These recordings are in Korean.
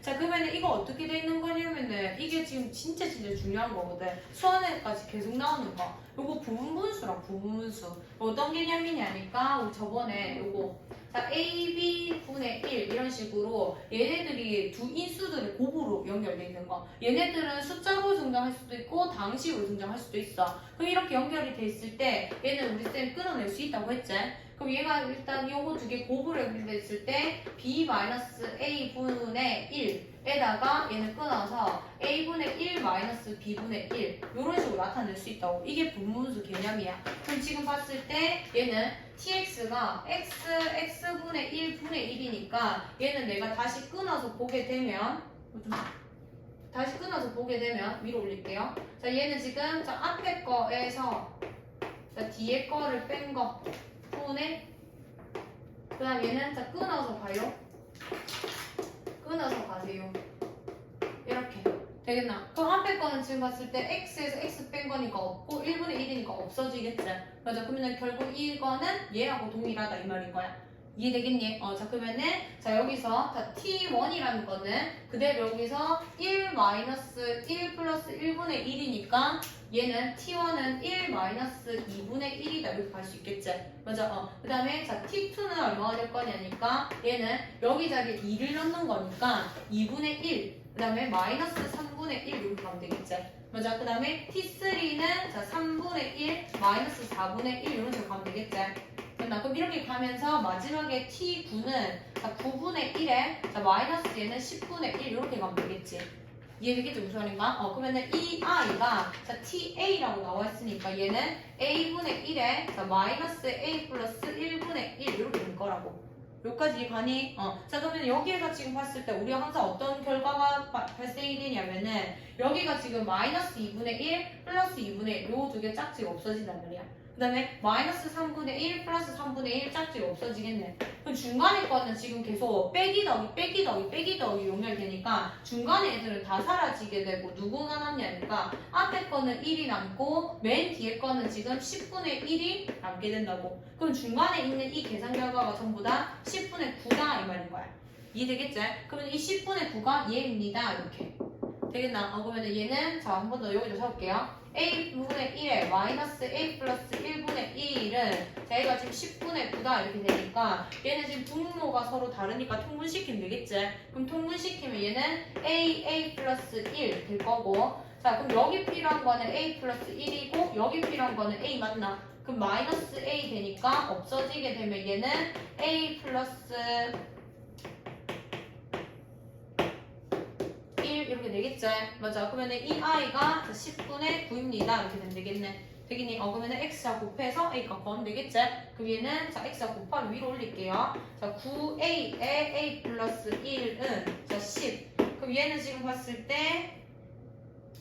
자 그러면 이거 어떻게 돼 있는 거냐면은 이게 지금 진짜 진짜 중요한 거거든. 수원에까지 계속 나오는 거. 요거 부분분수랑 부분분수. 어떤 개념이냐니까 저번에 요거. 자 A, B 분의 1 이런 식으로 얘네들이 두 인수들의 곱으로 연결돼 있는 거. 얘네들은 숫자로 등장할 수도 있고 당식으로 등장할 수도 있어. 그럼 이렇게 연결이 돼 있을 때 얘는 우리 쌤 끊어낼 수 있다고 했지 그럼 얘가 일단 요거 두개 연결돼 있을 때 B-A 분의 1에다가 얘는 끊어서 A분의 1 마이너스 B분의 1 이런 식으로 나타낼 수 있다고. 이게 분문수 개념이야. 그럼 지금 봤을 때 얘는 tx가 x, x분의 1 분의 1이니까 얘는 내가 다시 끊어서 보게 되면 좀 다시 끊어서 보게 되면 위로 올릴게요. 자 얘는 지금 자 앞에 거에서 자 뒤에 거를 뺀 거 분의 그 다음 얘는 자 끊어서 가요. 끊어서 가세요. 이렇게. 되겠나? 그럼 앞에 거는 지금 봤을 때 x에서 x 뺀 거니까 없고 1분의 1이니까 없어지겠지. 맞아 그러면 결국 이거는 얘하고 동일하다 이 말인 거야 이해되겠니? 어, 자 그러면은 자 여기서 자 t1이라는 거는 그대로 여기서 1 마이너스 1 플러스 1분의 1이니까 얘는 t1은 1 마이너스 2분의 1이다. 이렇게 갈 수 있겠지? 맞아? 어. 그 다음에 자 t2는 얼마가 될 거냐니까 얘는 여기저기 2를 넣는 거니까 2분의 1 그 다음에 마이너스 3분의 1 이렇게 가면 되겠지? 맞아? 그 다음에 t3는 자 3분의 1 마이너스 4분의 1 이런 식으로 가면 되겠지 됐나? 그럼 이렇게 가면서 마지막에 t9는 자 9분의 1에 자 마이너스 얘는 10분의 1 이렇게 가면 되겠지 이해되겠지 무슨 말인가? 어 그러면은 이 i가 자 ta라고 나와 있으니까 얘는 a분의 1에 자 마이너스 a 플러스 1분의 1 이렇게 될 거라고 여기까지 가니? 어. 자, 그러면 여기에서 지금 봤을 때 우리가 항상 어떤 결과가 바- 발생이 되냐면은 여기가 지금 마이너스 2분의 1 플러스 2분의 1 요 두 개 짝지가 없어진단 말이야. 그 다음에 마이너스 3분의 1 플러스 3분의 1 짝지가 없어지겠네. 그럼 중간에 거는 지금 계속 빼기 더하기 빼기 더하기 빼기 더하기 연결되니까 중간에 애들은 다 사라지게 되고 누구가 남냐니까 앞에 거는 1이 남고 맨 뒤에 거는 지금 10분의 1이 남게 된다고. 그럼 중간에 있는 이 계산 결과가 전부 다 10분의 9다 이 말인 거야. 이해되겠지? 그러면 이 10분의 9가 얘입니다. 이렇게. 되겠나? 어, 그러면 얘는 자, 한 번 더 여기다 적을게요. A분의 1에 마이너스 a 플러스 1분의 1은 자, 얘가 지금 10분의 9다 이렇게 되니까 얘는 지금 분모가 서로 다르니까 통분시키면 되겠지? 그럼 통분시키면 얘는 a, a 플러스 1 될 거고 자, 그럼 여기 필요한 거는 a 플러스 1이고 여기 필요한 거는 a 맞나? 그럼 마이너스 a 되니까 없어지게 되면 얘는 a 플러스 1 이렇게 되겠지? 맞아. 그러면 이 i가 10분의 9입니다. 이렇게 되면 되겠네. 되겠니? 어, 그러면 x와 곱해서 a가 구하면 되겠지? 그럼 얘는 자, x와 곱하면 위로 올릴게요. 자, 9a에 a 플러스 1은 자, 10. 그럼 얘는 지금 봤을 때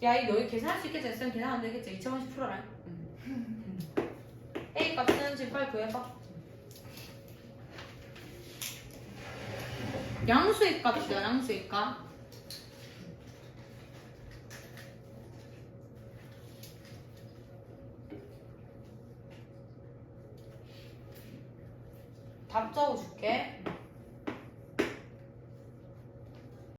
야, 이거 여기 계산할 수 있겠지? 쌤 계산 안 되겠지? 2,000원씩 풀어라. a 값은 지금 빨리 구해봐. 양수의 값이야, 양수의 값. 답 짜고 줄게.